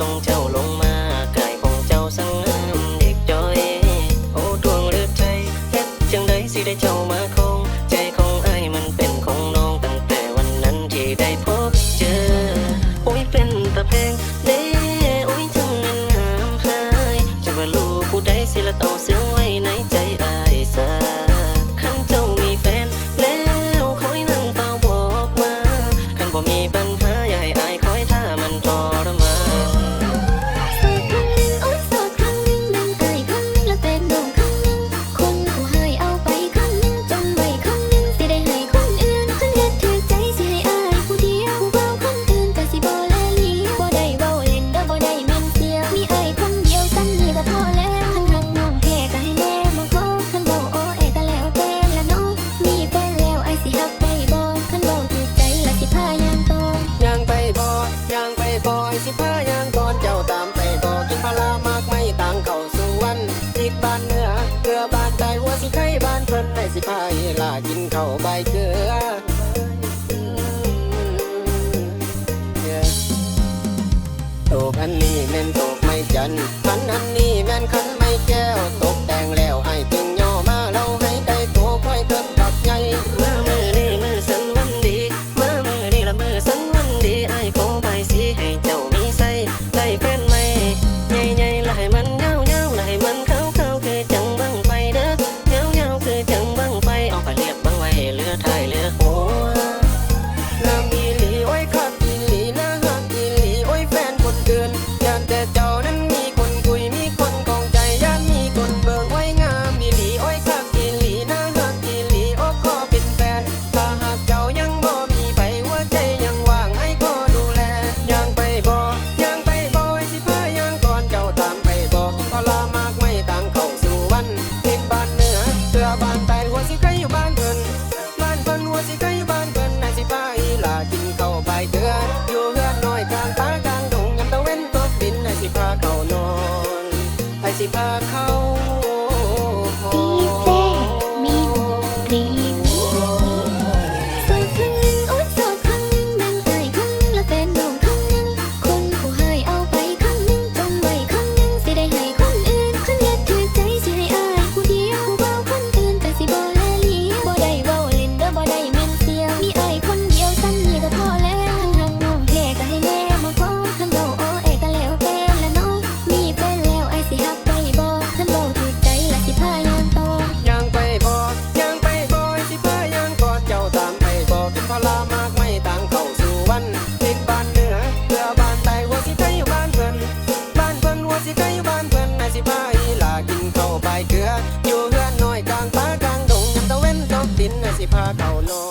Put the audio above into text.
ทรงเจ้าลงมากายของเจ้าสังงามเด็กจอย โอ้ดวงฤทธิ์ใจเฮ็ดจังได้สิได้เจ้ามาคง ใจของไอ้มันเป็นของน้องตั้งแต่วันนั้นที่ได้พบเจอ โอ้ยเป็นตะเพง แม่นตกไม่จันทร์ฝันอันนี้แม่นขันไม่แก้วตกแต่งแล้ว I I don't know.